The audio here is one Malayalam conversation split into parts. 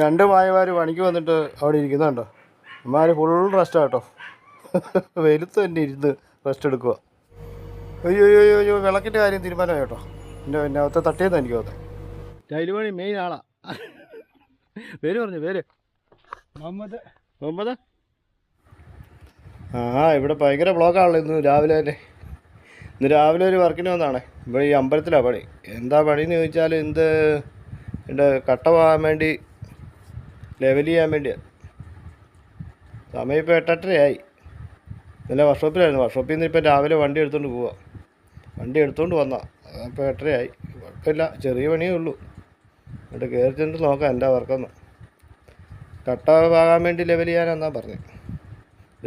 രണ്ട് മായമാർ പണിക്ക് വന്നിട്ട് അവിടെ ഇരിക്കുന്നുണ്ടോ അമ്മമാർ ഫുൾ റെസ്റ്റ് കേട്ടോ. വെയിലത്ത് തന്നെ ഇരുന്ന് റെസ്റ്റ് എടുക്കുക അയ്യോ അയ്യോ അയ്യോ അയ്യോ വിളക്കിന്റെ കാര്യം തീരുമാനമായി കേട്ടോ. എന്റെ പിന്നെ അവത്തെ തട്ടിയെന്ന് എനിക്ക് തോന്നുന്നത് ടൈൽ പണി മെയിൻ ആളാ. പേര് പറഞ്ഞു പേര്. മുഹമ്മദ്. മുഹമ്മദ്? ആ ഇവിടെ ഭയങ്കര ബ്ലോക്കാണല്ലോ ഇന്ന് രാവിലെ തന്നെ. ഇന്ന് രാവിലെ ഒരു വർക്കിന് വന്നാണ്. ഇവിടെ ഈ അമ്പലത്തിലാണ് പണി. എന്താ എന്ന് ചോദിച്ചാൽ എന്ത് എന്റെ കട്ട പോകാൻ വേണ്ടി ലെവൽ ചെയ്യാൻ വേണ്ടിയാണ് സമയം ഇപ്പോൾ എട്ടെട്ടരയായി. ഇന്നലെ വർക്ക്ഷോപ്പിലായിരുന്നു വർക്ക്ഷോപ്പിൽ നിന്ന് ഇപ്പോൾ രാവിലെ വണ്ടി എടുത്തുകൊണ്ട് പോവാം. വണ്ടി എടുത്തുകൊണ്ട് വന്നാൽ അപ്പോൾ എട്ടരയായി. കുഴപ്പമില്ല ചെറിയ പണിയേ ഉള്ളൂ. എന്നിട്ട് കയറി ചെന്നിട്ട് നോക്കാം എന്താ വർക്കെന്ന്. കട്ട പാകാൻ വേണ്ടി ലെവൽ ചെയ്യാനെന്നാണ് പറഞ്ഞത്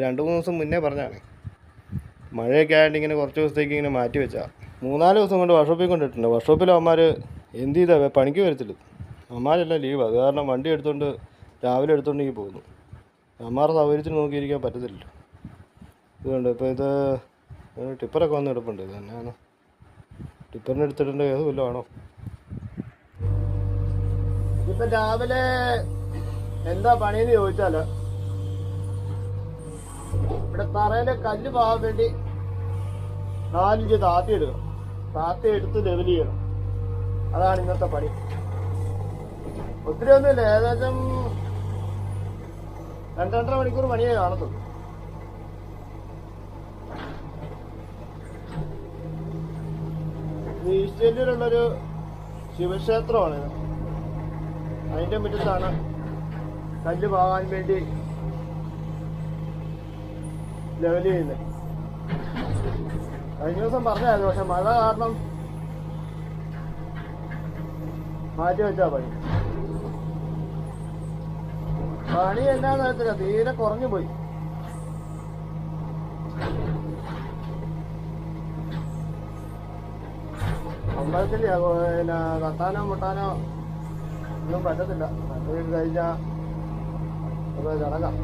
രണ്ട് മൂന്ന് ദിവസം മുന്നേ പറഞ്ഞാണ് മഴയൊക്കെ ആയതുകൊണ്ട് ഇങ്ങനെ കുറച്ച് ദിവസത്തേക്ക് ഇങ്ങനെ മാറ്റി വെച്ചാൽ മൂന്നാൽ ദിവസം കൊണ്ട് വർക്ക്ഷോപ്പിൽ കൊണ്ടിട്ടുണ്ട്. വർക്ക്ഷോപ്പിൽ അവന്മാർ എന്ത് ചെയ്താൽ പണിക്ക് വരത്തില്ല. അവന്മാരെല്ലാം ലീവ് അത് കാരണം വണ്ടി എടുത്തുകൊണ്ട് രാവിലെ എടുത്തുകൊണ്ടെങ്കിൽ പോകുന്നു. അമ്മാരുടെ സൗകര്യത്തിന് നോക്കിയിരിക്കാൻ പറ്റത്തില്ലല്ലോ ഇതുകൊണ്ട് ഇപ്പോൾ ഇത് ടിപ്പറൊക്കെ വന്ന് എടുപ്പുണ്ട്. ഇത് തന്നെയാണ്. ടിപ്പറിന് എടുത്തിട്ടുണ്ട് ഏത് വല്ലതും ആണോ? ഇപ്പം രാവിലെ എന്താ പണിയെന്ന് ചോദിച്ചാൽ ഇവിടെ തറയിലെ കല്ല് പോകാൻ വേണ്ടി നാലിഞ്ച് താത്തി എടുക്കണം താത്തി എടുത്ത് ലെവൽ ചെയ്യണം. അതാണ് ഇന്നത്തെ പണി. ഒത്തിരി ഒന്നുമില്ല. ഏകദേശം രണ്ട് രണ്ടര മണിക്കൂർ പണിയേ കാണത്തുള്ളൂ. ഈസ്റ്റേലിലുള്ളൊരു ശിവക്ഷേത്രമാണ്. അതിന്റെ മുറ്റത്താണ് കല്ല് പാകാൻ വേണ്ടി ലെവൽ ചെയ്യുന്നത്. കഴിഞ്ഞ ദിവസം പറഞ്ഞായിരുന്നു പക്ഷെ മഴ കാരണം മാറ്റി വെച്ചാ പണി. പണി എന്നാന്ന് അറിയത്തില്ല തീരെ കുറഞ്ഞു പോയി. അമ്പലത്തിൽ പിന്നെ തട്ടാനോ മുട്ടാനോ ഒന്നും പറ്റത്തില്ല. പറ്റു കഴിഞ്ഞാൽ ചടങ്ങാം.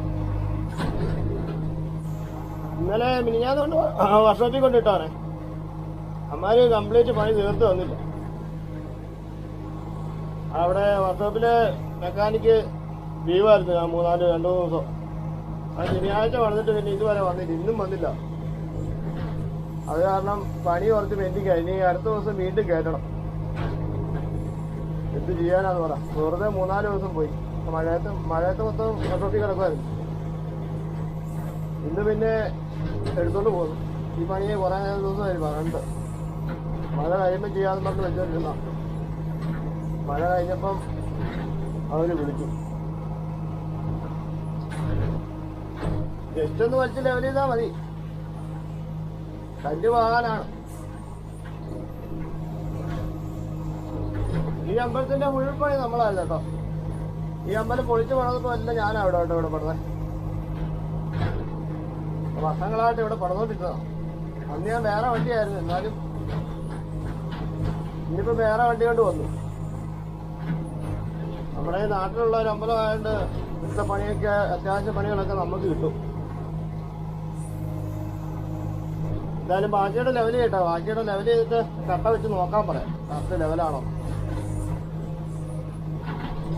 ഇന്നലെ മിനിഞ്ഞാന്ന് കൊണ്ട് വർഷോപ്പിൽ കൊണ്ടിട്ടാണ് അമ്മാര് കംപ്ലീറ്റ് പണി തീർത്ത് വന്നില്ല അവിടെ വർക്ക്ഷോപ്പിലെ മെക്കാനിക്ക് ലീവായിരുന്നു. ഞാൻ മൂന്നാൽ രണ്ടു മൂന്ന് ദിവസം. ആ ശനിയാഴ്ച വന്നിട്ട് പിന്നെ ഇതുവരെ വന്നില്ല. ഇന്നും വന്നില്ല. അത് കാരണം പണി കുറച്ച് പെൻഡിങ് ഇനി അടുത്ത ദിവസം വീണ്ടും കയറ്റണം എന്ത് ചെയ്യാനാന്ന് പറ. വെറുതെ മൂന്നാൽ ദിവസം പോയി. മഴയത്ത് മഴയത്ത് മൊത്തം വർക്ക്ഷോപ്പിൽ കിടക്കുമായിരുന്നു ഇന്ന് പിന്നെ എടുത്തോണ്ട് പോകുന്നു. ഈ പണിയെ കുറേ ദിവസമായി പറഞ്ഞിട്ട്. മഴ കഴിയുമ്പോൾ ചെയ്യാന്ന് പറഞ്ഞ് വെച്ചോണ്ടിരുന്ന മഴ കഴിഞ്ഞപ്പം അവർ വിളിച്ചു. ജസ്റ്റ് ഒന്ന് വലിച്ച് ലെവൽ ചെയ്താൽ മതി. കല്ല് വാങ്ങാനാണ്. ഈ അമ്പലത്തിന്റെ മുഴുവൻ പണി നമ്മളല്ല കേട്ടോ ഈ അമ്പലം പൊളിച്ചു പണിതപ്പോ അല്ല ഞാൻ ഇവിടെ കേട്ടോ ഇവിടെ പണിതേ. വർഷങ്ങളായിട്ട് ഇവിടെ പണിതോണ്ടിരുന്നതാണ് അന്ന് ഞാൻ വേറെ വണ്ടിയായിരുന്നു എന്നാലും ഇനിയിപ്പോ വേറെ വണ്ടി കൊണ്ട് വന്നു. നമ്മുടെ നാട്ടിലുള്ള ഒരു അമ്പലമായതുകൊണ്ട് ഇവിടുത്തെ പണിയൊക്കെ അത്യാവശ്യ പണികളൊക്കെ നമുക്ക് കിട്ടും. എന്തായാലും ബാക്കിയുടെ ലെവൽ കേട്ടോ. ബാക്കിയുടെ ലെവൽ ചെയ്തിട്ട് കട്ട വെച്ച് നോക്കാൻ പറയാം. കറക്റ്റ് ലെവലാണോ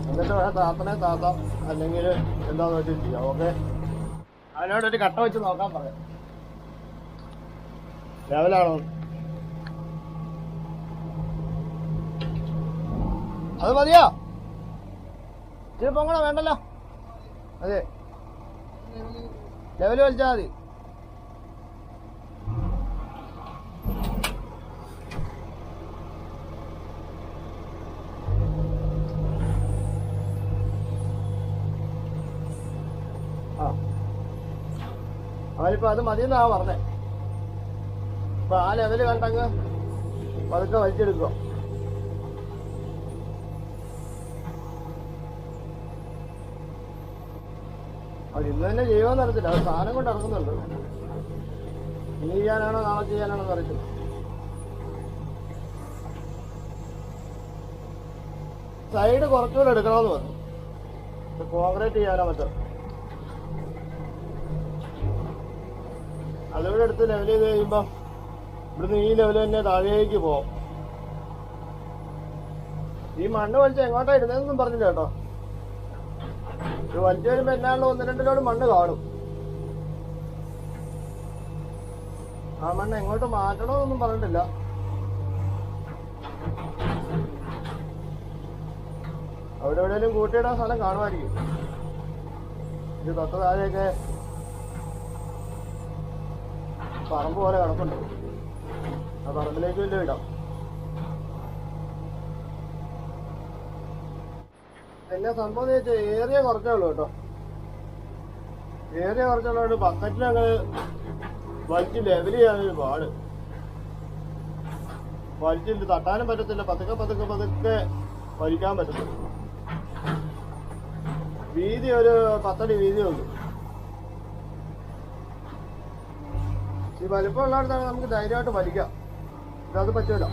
എന്നിട്ട് വേണം താത്തനെ താത്ത അല്ലെങ്കിൽ എന്താന്ന് വെച്ചാൽ ചെയ്യാം ഓക്കെ അതിനോട് ഒരു കട്ട വെച്ച് നോക്കാൻ പറയാം. ലെവലാണോ അത് മതിയോ? ചിലപ്പോ പൊങ്ങണോ വേണ്ടല്ലോ. അതെ. ലെവൽ വലിച്ചാൽ മതി. അവനിപ്പോ അത് മതി എന്നാ പറഞ്ഞേ. അപ്പൊ ആ ലെവൽ കണ്ടങ്ങ് പതുക്കെ വലിച്ചെടുക്കുക അത് ഇന്ന് തന്നെ ചെയ്യുമെന്ന് അറിയത്തില്ല. അത് സാധനം കൊണ്ട് ഇറങ്ങുന്നുണ്ട്. ഇനി ചെയ്യാനാണോ നാളെ ചെയ്യാനാണോ എന്ന് അറിയത്തില്ല. സൈഡ് കുറച്ചുകൂടെ എടുക്കണമെന്ന് പറഞ്ഞു. കോൺക്രീറ്റ് ചെയ്യാനോ മറ്റോ എടുത്ത് ലെവൽ ചെയ്ത് കഴിയുമ്പം ഇവിടുന്ന് ഈ ലെവൽ തന്നെ താഴേക്ക് പോകും ഈ മണ്ണ് വലിച്ച് എങ്ങോട്ടാ ഇരുന്നതെന്നും പറഞ്ഞില്ല കേട്ടോ. ഇത് വലിച്ചു വരുമ്പോ എന്നാണല്ലോ ഒന്ന് രണ്ടിലോട് മണ്ണ് കാണും. ആ മണ്ണ് എങ്ങോട്ട് മാറ്റണമെന്നൊന്നും പറഞ്ഞിട്ടില്ല. അവിടെ എവിടെയെങ്കിലും കൂട്ടിയിടാൻ സ്ഥലം കാണുമായിരിക്കും. ഇത് തൊട്ട് താഴെയൊക്കെ പറമ്പ് പോലെ കിടപ്പുണ്ട്. ആ പറമ്പിലേക്ക് വല്ലതും ഇടാം. എന്നെ സംഭവം വെച്ചാൽ ഏറിയ കുറച്ചേ ഉള്ളൂ കേട്ടോ. ഏറിയ കുറച്ചുള്ളതുകൊണ്ട് ബക്കറ്റിലങ്ങ് വലിച്ച് ലെവൽ ചെയ്യാനൊരു പാട്. വലിച്ചിട്ട് തട്ടാനും പറ്റത്തില്ല. പതുക്കെ പതുക്കെ പതുക്കെ വലിക്കാൻ പറ്റത്തില്ല. വീതി ഒരു പത്തടി വീതിയേ ഈ വലിപ്പം ഉള്ളിടത്താണ് നമുക്ക് ധൈര്യമായിട്ട് വലിക്കാം. ഇതത് പറ്റൂല.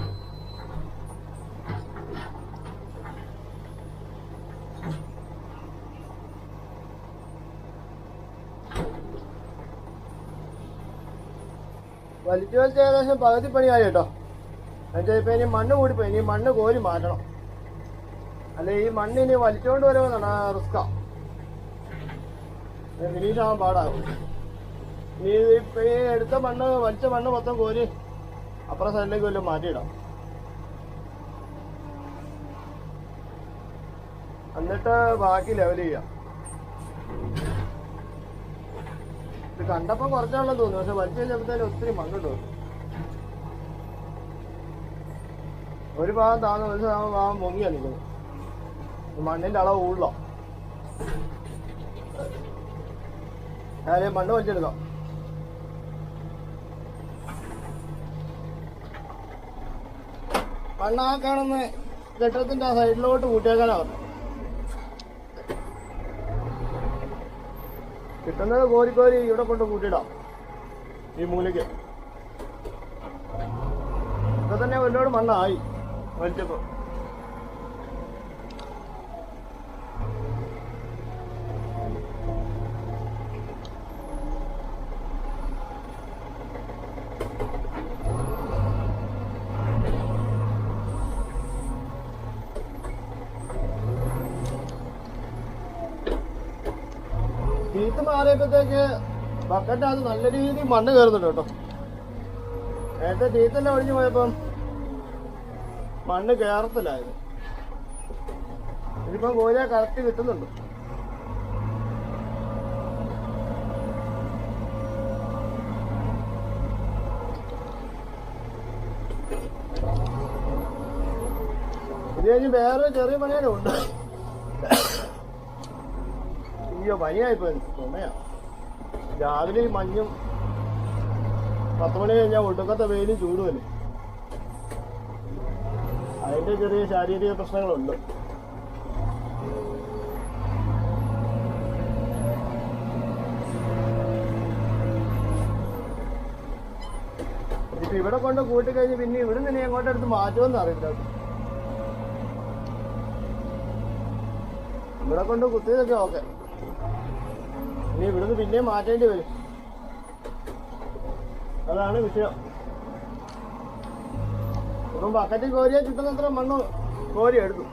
വലിച്ചു വലിച്ച് ഏകദേശം പകുതി പണിയായി കേട്ടോ. എന്നുവെച്ചാൽ ഇപ്പൊ ഇനി മണ്ണ് കൂടിപ്പോയി. ഇനി മണ്ണ് കോരി മാറ്റണം. അല്ലെ ഈ മണ്ണ് ഇനി വലിച്ചുകൊണ്ട് വരുമെന്നാണ് റിസ്ക്കാ. ഫിനിഷ് പാടാകും. ഇനി ഇപ്പൊ ഈ എടുത്ത മണ്ണ് വലിച്ച മണ്ണ് മൊത്തം കോരി അപ്പുറ സൈഡിലേക്ക് വല്ലതും മാറ്റിയിടാം. എന്നിട്ട് ബാക്കി ലെവൽ ചെയ്യാം. ഇത് കണ്ടപ്പോ കുറച്ചാണെന്ന് തോന്നുന്നു പക്ഷെ വലിച്ചു കഴിഞ്ഞപ്പോഴത്തേനും ഒത്തിരി മണ്ണുണ്ട് ഒരു ഭാഗം താഴ്ന്ന ഒരു ഭാഗം പൊങ്ങിയാ നിൽക്കുന്നത് മണ്ണിന്റെ അളവ് കൂടുതലോ. ഞാൻ മണ്ണ് വലിച്ചെടുക്കാം. മണ്ണ് കാണുന്ന കെട്ടിടത്തിന്റെ ആ സൈഡിലോട്ട് കൂട്ടിയേക്കാനാ പറഞ്ഞത്. കിട്ടുന്നത് കോരി കോരി ഇവിടെ കൊണ്ട് കൂട്ടിയിടാം. ഈ മൂലയ്ക്ക്. ഇപ്പൊ തന്നെ ഒരുപാട് മണ്ണായി. വലിച്ചപ്പോ. മാറിയപ്പോഴത്തേക്ക് ബക്കറ്റിനകത്ത് നല്ല രീതിയിൽ മണ്ണ് കയറുന്നുണ്ട് കേട്ടോ. നേരത്തെ തീത്തെല്ലാം ഒഴിഞ്ഞു പോയപ്പം മണ്ണ് കയറത്തില്ലായിരുന്നു. ഇതിപ്പം കോരിയ കറക്റ്റ് കിട്ടുന്നുണ്ട്. ഇത് കഴിഞ്ഞ് വേറെ ചെറിയ പണിയാലും ഉണ്ട് അയ്യോ പനിയായിപ്പോ ചുമയാ രാവിലെ മഞ്ഞും പത്ത് മണി കഴിഞ്ഞാൽ ഒടുക്കത്തെ വെയിലും ചൂടുമല്ലേ അതിന്റെ ചെറിയ ശാരീരിക പ്രശ്നങ്ങളുണ്ട്. ഇപ്പൊ ഇവിടെ കൊണ്ട് കൂട്ടിക്കഴിഞ്ഞ് പിന്നെ ഇവിടെ നിന്ന് ഇനി എങ്ങോട്ടെടുത്ത് മാറ്റുമെന്ന് അറിയില്ല. ഇവിടെ കൊണ്ട് കുത്തിയതൊക്കെ ഓക്കെ. ഇനി ഇവിടുന്ന് പിന്നെയും മാറ്റേണ്ടി വരും. അതാണ് വിഷയം. ഇപ്പം ബക്കറ്റിൽ കോരിയാൽ കിട്ടുന്നത്ര മണ്ണ് കോരി എടുത്തു.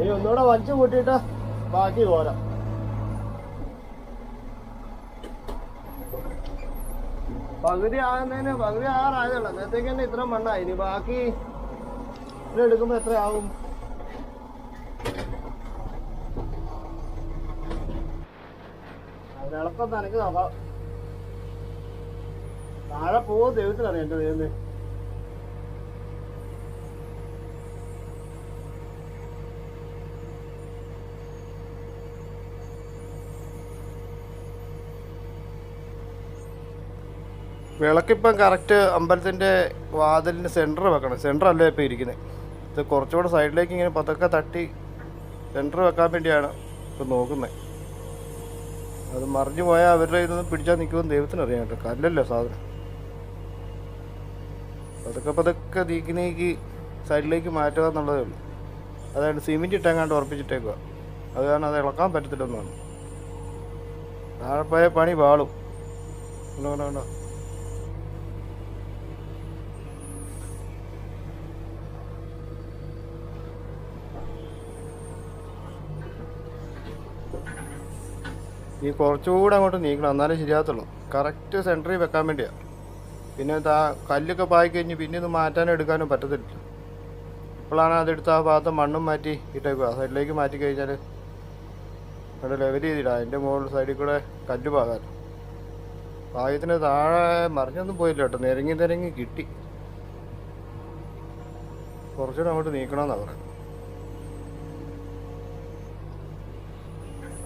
ഇനി ഒന്നുകൂടെ വലിച്ചു കൂട്ടിയിട്ട് ബാക്കി കോരാം. പകുതി ആകുന്നതിന് പകുതി ആറായതുള്ളൂ അന്നത്തേക്ക് തന്നെ ഇത്ര മണ്ണായി. ഇനി ബാക്കി എടുക്കുമ്പോ എത്ര വിളക്കം നനക്ക് നോക്കാം. താഴെ പോകും ദൈവത്തിനറിയാം എന്റെ ദൈവമേ. വിളക്കിപ്പം കറക്റ്റ് അമ്പലത്തിന്റെ വാതിലിന് സെന്റർ വെക്കണം. സെന്റർ അല്ലേ ഇപ്പം ഇരിക്കുന്നത്. ഇത് കുറച്ചുകൂടെ സൈഡിലേക്ക് ഇങ്ങനെ പതൊക്കെ തട്ടി സെന്റർ വെക്കാൻ വേണ്ടിയാണ് ഇപ്പം നോക്കുന്നത്. അത് മറിഞ്ഞു പോയാൽ അവരുടെ ഇതൊന്നും പിടിച്ചാൽ നിൽക്കുമെന്ന് ദൈവത്തിന് അറിയാൻ കേട്ടോ. കല്ലല്ലോ സാധനം. പതുക്കെ പതുക്കെ നീക്കി നീക്കി സൈഡിലേക്ക് മാറ്റുക എന്നുള്ളതേ ഉള്ളൂ. അതായത് സിമെന്റ് ഇട്ടെങ്ങാണ്ട് ഉറപ്പിച്ചിട്ടേക്കുക. അത് കാരണം അത് ഇളക്കാൻ പറ്റത്തില്ലെന്നാണ് താഴെ പോയ പണി പാളും. കണ്ടോ കണ്ടോ ഈ കുറച്ചുകൂടെ അങ്ങോട്ട് നീക്കണം. എന്നാലേ ശരിയാകത്തുള്ളൂ. കറക്റ്റ് സെന്ററിൽ വെക്കാൻ വേണ്ടിയാണ് പിന്നെ താ കല്ലൊക്കെ പായി കഴിഞ്ഞ് പിന്നെ ഇത് മാറ്റാനും എടുക്കാനും പറ്റത്തില്ല. ഇപ്പോഴാണ് അതെടുത്ത് ആ ഭാഗത്ത് മണ്ണും മാറ്റി ഇട്ടേക്കുക. സൈഡിലേക്ക് മാറ്റി കഴിഞ്ഞാൽ അവിടെ ലെവൽ ചെയ്തിടാം. അതിന്റെ മുകളിൽ സൈഡിൽ കൂടെ കല്ല് പാകാൻ. പാകത്തിന് താഴെ മറിഞ്ഞൊന്നും പോയില്ല കേട്ടോ. നിരങ്ങി നിരങ്ങി കിട്ടി. കുറച്ചുകൂടെ അങ്ങോട്ട് നീക്കണമെന്നാണ് പറയുന്നത്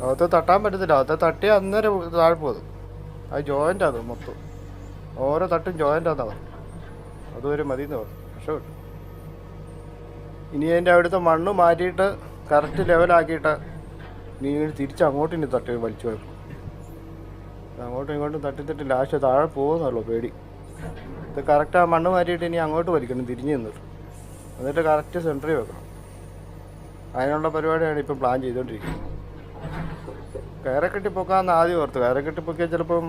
അകത്ത് തട്ടാൻ പറ്റത്തില്ല. അകത്ത് തട്ടി അന്നേരം താഴെ പോകും അത് ജോയിന്റ് ആണ് മൊത്തം. ഓരോ തട്ടും ജോയിന്റ് ആണെന്നാ പറഞ്ഞു അതുവരെ മതി എന്ന് പറഞ്ഞു. പക്ഷേ ഇനി അതിന്റെ അവിടുത്തെ മണ്ണ് മാറ്റിയിട്ട് കറക്റ്റ് ലെവലാക്കിയിട്ട് നീ തിരിച്ച് അങ്ങോട്ടും ഇനി തട്ടി വലിച്ചു വെക്കും അങ്ങോട്ടും ഇങ്ങോട്ടും തട്ടി തട്ടി ലാസ്റ്റ് താഴെ പോകുന്നുള്ളൂ പേടി. ഇത് കറക്റ്റ് ആ മണ്ണ് മാറ്റിയിട്ട് ഇനി അങ്ങോട്ട് വലിക്കണം തിരിഞ്ഞ് നിന്നിട്ട് എന്നിട്ട് കറക്റ്റ് സെന്ററിൽ വെക്കണം. അതിനുള്ള പരിപാടിയാണ് ഇപ്പം പ്ലാൻ ചെയ്തുകൊണ്ടിരിക്കുന്നത് കയറെ കെട്ടി പൊക്കാന്ന് ആദ്യം ഓർത്ത്. കയറെ കെട്ടി പൊക്കിയാൽ ചിലപ്പം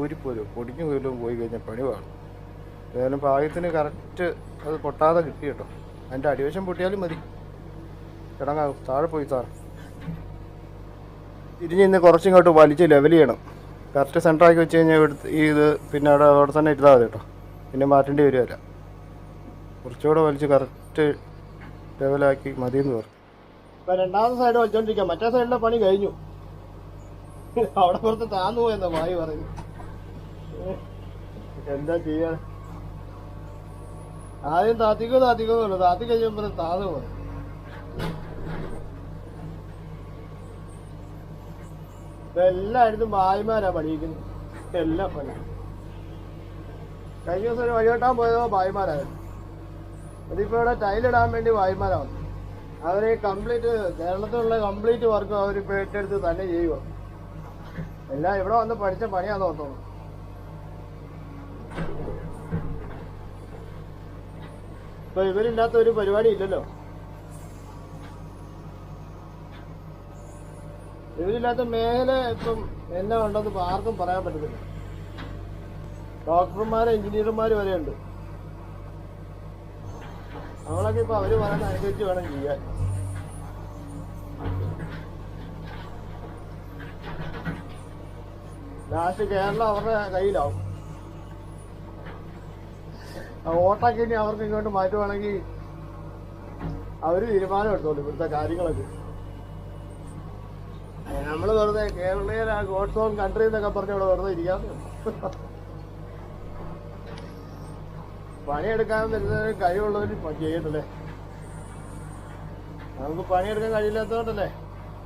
ഊരിപ്പോലും പൊടിഞ്ഞു പോലും പോയി കഴിഞ്ഞാൽ പണി വേണം ഏതായാലും പാകത്തിന് കറക്റ്റ് അത് പൊട്ടാതെ കിട്ടി കേട്ടോ അതിന്റെ അടിവശം പൊട്ടിയാലും മതി. കിടങ്ങാവും. താഴെ പോയി സാർ. തിരിഞ്ഞ് ഇന്ന് കുറച്ചിങ്ങോട്ട് വലിച്ച് ലെവൽ ചെയ്യണം. കറക്റ്റ് സെന്ററാക്കി വെച്ച് കഴിഞ്ഞാൽ ഇവിടുത്തെ ഈ ഇത് പിന്നെ അവിടെ അവിടെ തന്നെ ഇരുന്നാൽ മതി കേട്ടോ. പിന്നെ മാറ്റേണ്ടി വരുമല്ല കുറച്ചുകൂടെ വലിച്ച് കറക്റ്റ് ലെവലാക്കി മതിയെന്ന് പറഞ്ഞു. ഇപ്പം രണ്ടാമത്തെ സൈഡ് വലിച്ചോണ്ടിരിക്കാം. മറ്റേ സൈഡിലെ പണി കഴിഞ്ഞു. അവിടെ പുറത്ത് താന്നു പോയെന്നാ വായി പറഞ്ഞു എന്താ ചെയ്യാ? ആദ്യം താത്തിക്കോ താത്തിക്കോ പറഞ്ഞു. താത്തി കഴിയുമ്പോൾ താന്നു പോയി എല്ലായിടത്തും ഭായിമാരാ പണിയിക്കുന്നത് എല്ലാ പണി കഴിഞ്ഞ ദിവസം ഒരു വഴിവെട്ടാൻ പോയതോ ഭായിമാരായിരുന്നു. അതിപ്പോ ഇവിടെ ടൈലിടാൻ വേണ്ടി ഭായിമാരാണ് അവർ കംപ്ലീറ്റ് കേരളത്തിലുള്ള കംപ്ലീറ്റ് വർക്കും അവർ ഏറ്റെടുത്ത് തന്നെ ചെയ്യുക എല്ലാം ഇവിടെ വന്ന് പഠിച്ച പണിയാന്ന് തോന്നുന്നു. ഇപ്പൊ ഇവരില്ലാത്ത ഒരു പരിപാടി ഇല്ലല്ലോ. ഇവരില്ലാത്ത മേഖല ഇപ്പം എന്നാ ഉണ്ടെന്ന് ആർക്കും പറയാൻ പറ്റത്തില്ല. ഡോക്ടർമാരും എഞ്ചിനീയർമാരും വരെ ഉണ്ട് നമ്മളൊക്കെ ഇപ്പൊ അവർ പറയുന്ന അനുസരിച്ച് വേണം ചെയ്യാൻ. ലാസ്റ്റ് കേരളം അവരുടെ കയ്യിലാവും. വോട്ടൊക്കെ ഇനി അവർക്ക് ഇങ്ങോട്ട് മാറ്റുവാണെങ്കിൽ അവർ തീരുമാനം എടുത്തോളൂ ഇവിടുത്തെ കാര്യങ്ങളൊക്കെ. നമ്മൾ വെറുതെ കേരളീയർ ഗോഡ്സ് ഓൺ കൺട്രി എന്നൊക്കെ പറഞ്ഞ് ഇവിടെ വെറുതെ ഇരിക്കാൻ പണിയെടുക്കാൻ വരുന്നതിന് കഴിവുള്ളവർ ചെയ്യണ്ടല്ലേ നമുക്ക് പണിയെടുക്കാൻ കഴിയില്ലാത്തതുകൊണ്ടല്ലേ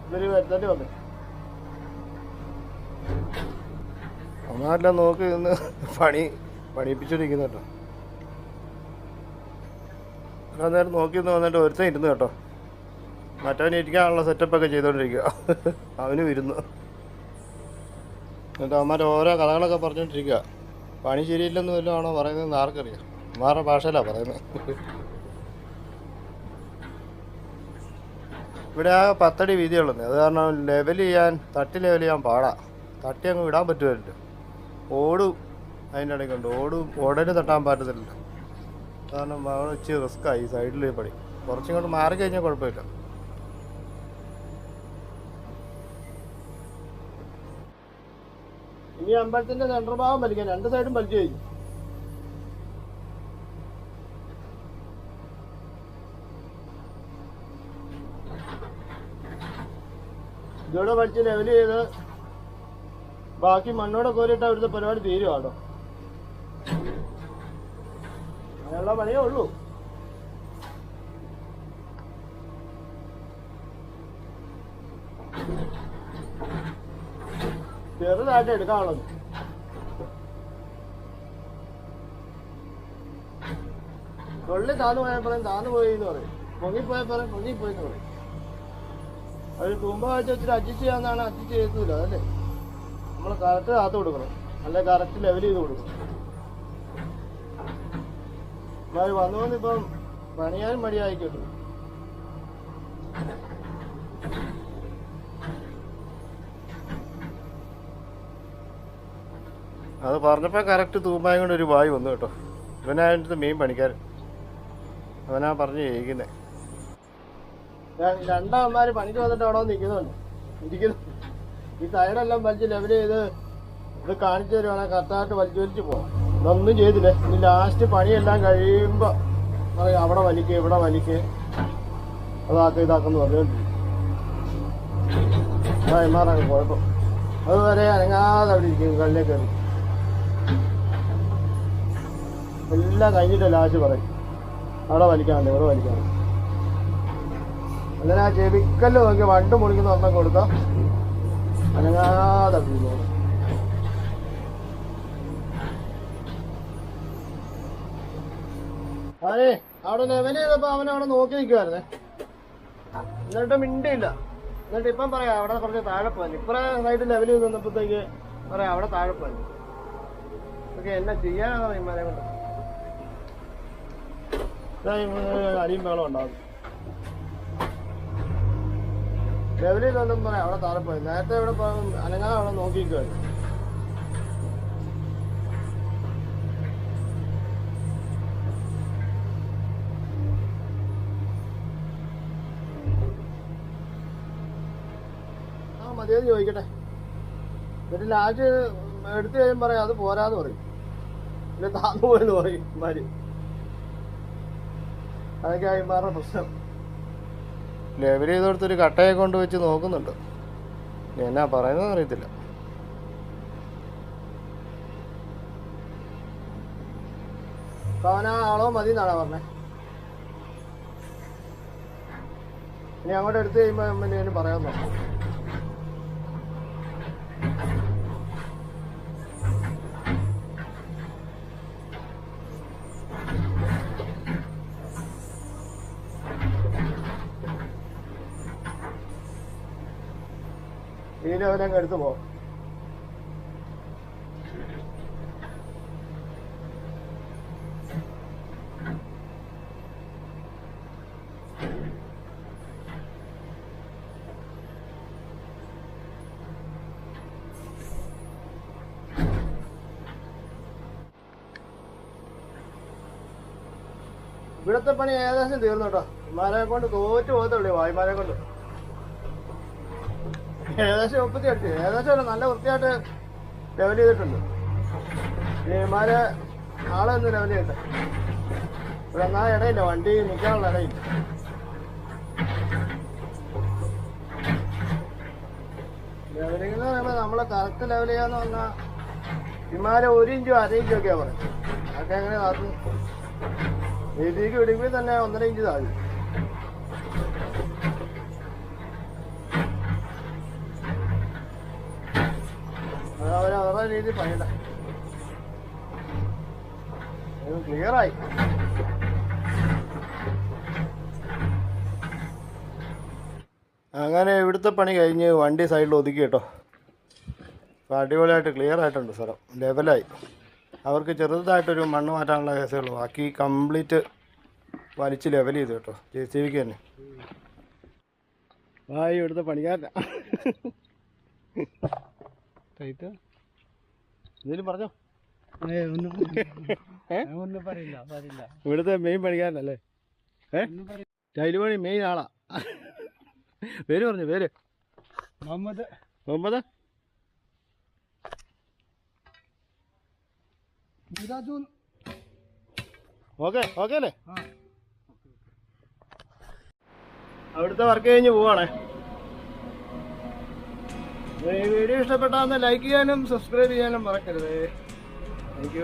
ഇവർ വരുത്തേണ്ടി വന്നു? ഒന്നാമല്ല നോക്കി നിന്ന് പണി പണിയിപ്പിച്ചോണ്ടിരിക്കുന്നു കേട്ടോ. ഇത്ര നേരം നോക്കി നിന്ന് വന്നിട്ട് ഒരുത്തൻ ഇരുന്നു കേട്ടോ. മറ്റവന് ഇരിക്കാനുള്ള സെറ്റപ്പൊക്കെ ചെയ്തുകൊണ്ടിരിക്കുക അവനും ഇരുന്നു. എന്നിട്ട് അവന്മാർ ഓരോ കഥകളൊക്കെ പറഞ്ഞുകൊണ്ടിരിക്കുക പണി ശരിയില്ലെന്ന് വല്ലതും ആണോ പറയുന്നത് ആർക്കറിയാം. അമ്മാരുടെ ഭാഷയിലാണ് പറയുന്നത് ഇവിടെ ആ പത്തടി വീതിയുള്ളത്. അത് കാരണം ലെവൽ ചെയ്യാൻ തട്ടി ലെവൽ ചെയ്യാൻ പാടാ. തട്ടി അങ്ങ് വിടാൻ പറ്റുമല്ലോ ഓടും. അതിന്റെ ഇടയ്ക്ക് ഉണ്ട് ഓടും. ഓടന് തട്ടാൻ പറ്റത്തില്ല. കാരണം അവിടെ വെച്ച് റിസ്ക്കായി സൈഡിൽ പണി കുറച്ചിങ്ങോട്ട് മാറി കഴിഞ്ഞാൽ കുഴപ്പമില്ല. ഇനി അമ്പലത്തിന്റെ സെൻട്രൽ ഭാഗം വലിക്കാൻ. രണ്ട് സൈഡും വലിച്ചു കഴിഞ്ഞു. ഇതോടെ വലിച്ച് ലെവൽ ചെയ്ത് ബാക്കി മണ്ണോടെ കോരിട്ട് അവിടുത്തെ പരിപാടി തീരുവാണോ അങ്ങനെയുള്ള പണിയേ ഉള്ളൂ. ചെറുതായിട്ട് എടുക്കാനുള്ളത്. തൊള്ളി താന്നു പോയപ്പോഴും താന്നു പോയി എന്ന് പറയും പൊങ്ങിപ്പോയപ്പോഴും പൊങ്ങിപ്പോയി എന്ന് പറയും. അത് തുമ്പ വെച്ച് വെച്ചിട്ട് അഡ്ജസ്റ്റ് ചെയ്യാന്നാണ് അഡ്ജസ്റ്റ് ചെയ്തില്ല അതല്ലേ നമ്മൾ കറക്റ്റ് കാത്തു കൊടുക്കണം. നല്ല കറക്റ്റ് ലെവൽ ചെയ്ത് കൊടുക്കണം. എന്നാൽ വന്നു വന്നിപ്പം പണിയാനും മടിയായിക്കോട്ടെ അത് പറഞ്ഞപ്പോൾ കറക്റ്റ് തൂമ്പായം കൊണ്ട് ഒരു വായു വന്നു കേട്ടോ. ഇവനായിട്ട് മീൻ പണിക്കാരൻ. അവനാ പറഞ്ഞു ചെയ്യിക്കുന്നെ രണ്ടാമന്മാര് പണിക്ക് വന്നിട്ട് അവിടെ നിൽക്കുന്നുണ്ട് ഇരിക്കുന്നു. ഈ സൈഡെല്ലാം വലിച്ച് ലെവൽ ചെയ്ത് ഇത് കാണിച്ചു തരുവാണെങ്കിൽ കറക്റ്റായിട്ട് വലിച്ചു വലിച്ച് പോകാം ഇതൊന്നും ചെയ്തില്ലേ. ഇനി ലാസ്റ്റ് പണിയെല്ലാം കഴിയുമ്പോൾ പറയും അവിടെ വലിക്കുക ഇവിടെ വലിക്കുക അതാക്കുക ഇതാക്കുന്നു പറഞ്ഞുകൊണ്ടിരിക്കും കൈമാറാണ് കുഴപ്പം അതുവരെ അനങ്ങാതെ അവിടെ ഇരിക്കും കള്ളിലേക്ക് കയറി. എല്ലാം കഴിഞ്ഞിട്ട് ലാസ്റ്റ് പറയും. അവിടെ വലിക്കാണ്ട് ഇവിടെ വലിക്കാണ്ട് അങ്ങനെ ആ ചെവിക്കല്ല് നോക്കി വണ്ട് മുറിക്കുന്ന ഒരെണ്ണം കൊടുത്താൽ അനങ്ങാതെ ഇരുന്നോളും. അതെ അവിടെ ലെവൽ ചെയ്തപ്പോ അവൻ അവിടെ നോക്കി നിൽക്കുവായിരുന്നേ. എന്നിട്ട് മിണ്ടിയില്ല. എന്നിട്ട് ഇപ്പം പറയാം അവിടെ കുറച്ച് താഴെ പോയി ഇപ്പറേ സൈഡ് ലെവൽ ചെയ്ത് നിന്നപ്പോഴത്തേക്ക് പറയാം അവിടെ താഴെ പോയി ഓക്കെ എന്നാ ചെയ്യാനാണ് ഇമാരെ കൊണ്ട്. അടിയും ബഹളം ഉണ്ടാകും ലെവൽ ചെയ്തൊന്നും പറയാം അവിടെ താഴെ പോയി. നേരത്തെ ഇവിടെ അനങ്ങാതെ അവിടെ നോക്കിക്കുവായിരുന്നു ആ മതിയെന്ന് ചോദിക്കട്ടെ. എന്നിട്ട് ലാസ്റ്റ് എടുത്തു കഴിയുമ്പോൾ പറയാം അത് പോരാന്ന് പറയും. പിന്നെ താന്നു പോയെന്ന് പറയും ഇമാര് അതൊക്കെ ഇമാരുടെ പ്രശ്നം. ലെവൽ ചെയ്തെടുത്തൊരു കട്ടയെ കൊണ്ട് വെച്ച് നോക്കുന്നുണ്ട്. എന്നാ പറയുന്നത് അറിയത്തില്ല. ആളോ മതി എന്നാണ് പറഞ്ഞേ? ഇനി അങ്ങോട്ട് എടുത്തു കഴിയുമ്പോ പിന്നെ പറയാൻ നോക്കാം. ഈ ലെവലങ്ങ് എടുത്തു പോ ഇവിടുത്തെ പണി ഏകദേശം തീർന്നു കേട്ടോ. ഇമാരെ കൊണ്ട് തോറ്റു പോകത്തുള്ളൂ വായ്മാരെ കൊണ്ട്. ഏകദേശം മുപ്പത്തി എട്ട് ഏകദേശം അല്ല നല്ല വൃത്തിയായിട്ട് ലെവൽ ചെയ്തിട്ടുണ്ട്. ഇമാര് ആളെ ഒന്ന് ലെവൽ ചെയ്യട്ടെ. ഇവിടെ എന്നാ ഇടയില്ല. വണ്ടി നിൽക്കാനുള്ള ഇടയില്ല. ലെവലിംഗ് എന്ന് പറയുമ്പോൾ നമ്മളെ കറക്റ്റ് ലെവൽ ചെയ്യാന്ന് പറഞ്ഞാൽ ഇമാരെ ഒരു ഇഞ്ചും അര ഇഞ്ചും ഒക്കെയാ പറയുന്നത്. അതൊക്കെ എങ്ങനെ താത്തും വീട്ടിലേക്ക് വിടുമ്പോൾ തന്നെ ഒന്നര ഇഞ്ച് താഴും. രീതിയിൽ ആയി. അങ്ങനെ ഇവിടുത്തെ പണി കഴിഞ്ഞ് വണ്ടി സൈഡിൽ ഒതുക്കി കേട്ടോ. അടിപൊളിയായിട്ട് ക്ലിയർ ആയിട്ടുണ്ട് സ്ഥലം. ലെവലായി. അവർക്ക് ചെറുതായിട്ടൊരു മണ്ണ് മാറ്റാനുള്ള കേസേ ഉള്ളൂ. ബാക്കി കംപ്ലീറ്റ് വലിച്ച് ലെവൽ ചെയ്തു കേട്ടോ. ജെ സി വിക്ക് തന്നെ. ആ ഇവിടുത്തെ പണിക്കാരനാ. എന്തെങ്കിലും പറഞ്ഞോ? ഏ? ഒന്നും പറയില്ല പറയില്ല. ഇവിടുത്തെ മെയിൻ പണിക്കാരനല്ലേ? ഏ? ടൈൽ പണി മെയിൻ ആളാ. പേര് പറഞ്ഞു പേര്. മുഹമ്മദ്. മുഹമ്മദ്? ഓക്കെ ഓക്കെ അല്ലേ? അവിടുത്തെ വർക്ക് കഴിഞ്ഞ് പോവാണേ. വീഡിയോ ഇഷ്ടപ്പെട്ടാന്ന് ലൈക്ക് ചെയ്യാനും സബ്സ്ക്രൈബ് ചെയ്യാനും മറക്കരുത്. താങ്ക്